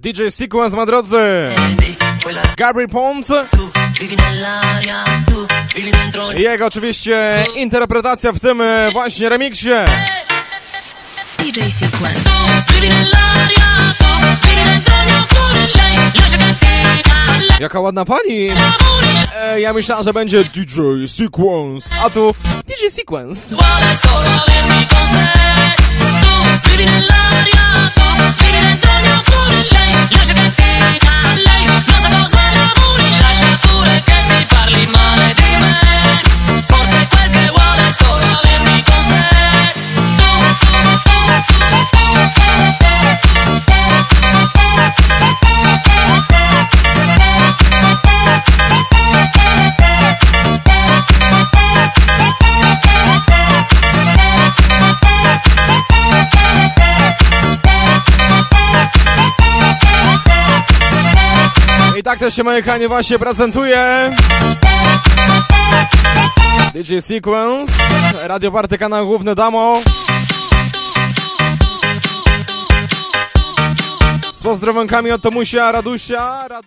DJ Sequence, ma drodzy. Gabriel Pons. I jego oczywiście interpretacja w tym e, właśnie remiksie. DJ Sequence. Jaka ładna pani! E, ja myślałem, że będzie DJ Sequence, a tu DJ Sequence. Tak też się moje kanie właśnie prezentuje. DJ Sequence, Radio Party, kanał główny Damo. Z pozdrowinkami od Tomusia, Radusia, Radu...